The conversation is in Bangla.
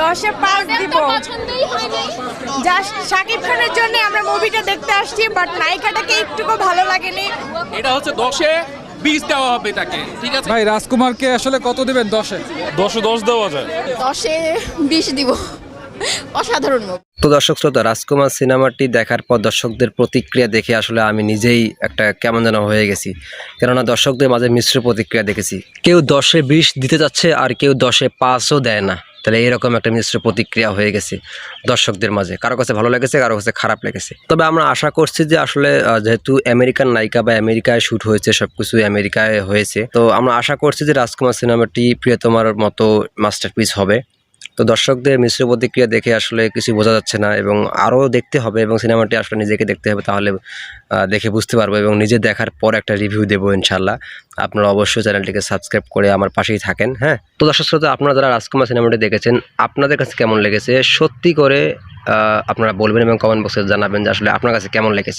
দশে পাঁচ দিব তো পছন্দই হয়নি জাস্ট শাকিব খানের জন্য আমরা মুভিটা দেখতে আসছি বাট নায়িকাটাকে একটুকু ভালো লাগেনি। এটা হচ্ছে দশে বিশ দেওয়া হবে তাকে ঠিক আছে? ভাই রাজকুমারকে আসলে কত দিবেন দশে? দশে দশ দেওয়া যায়। দশে বিশ দিব। অসাধারণ তো দর্শক শ্রোতা রাজকুমার সিনেমাটি দেখার পর দর্শকদের প্রতিক্রিয়া দেখে আসলে আমি নিজেই একটা কেমন যেন হয়ে গেছি। কেননা দর্শকদের মাঝে মিশ্র প্রতিক্রিয়া দেখেছি। কেউ দশে বিশ দিতে যাচ্ছে আর কেউ দশে পাঁচও দেয় না। তাহলে এরকম একটা মিশ্র প্রতিক্রিয়া হয়ে গেছে দর্শকদের মাঝে। কারও কাছে ভালো লেগেছে, কারও কাছে খারাপ লেগেছে। তবে আমরা আশা করছি যে আসলে যেহেতু আমেরিকান নায়িকা বা আমেরিকায় শ্যুট হয়েছে সব কিছু আমেরিকায় হয়েছে, তো আমরা আশা করছি যে রাজকুমার সিনেমাটি প্রিয়তমার মতো মাস্টারপিস হবে। তো দর্শকদের মিশ্র প্রতিক্রিয়া দেখে আসলে কিছু বোঝা যাচ্ছে না এবং আরও দেখতে হবে এবং সিনেমাটি আসলে নিজেকে দেখতে হবে তাহলে দেখে বুঝতে পারব এবং নিজে দেখার পর একটা রিভিউ দেবো ইনশাল্লাহ আপনারা অবশ্যই চ্যানেলটিকে সাবস্ক্রাইব করে আমার পাশেই থাকেন হ্যাঁ? তো দর্শক শ্রোতা, আপনারা যারা রাজকুমার সিনেমাটি দেখেছেন, আপনাদের কাছে কেমন লেগেছে? সত্যি করে আপনারা বলবেন এবং কমেন্ট বক্সে জানাবেন যে আসলে আপনার কাছে কেমন লেগেছে।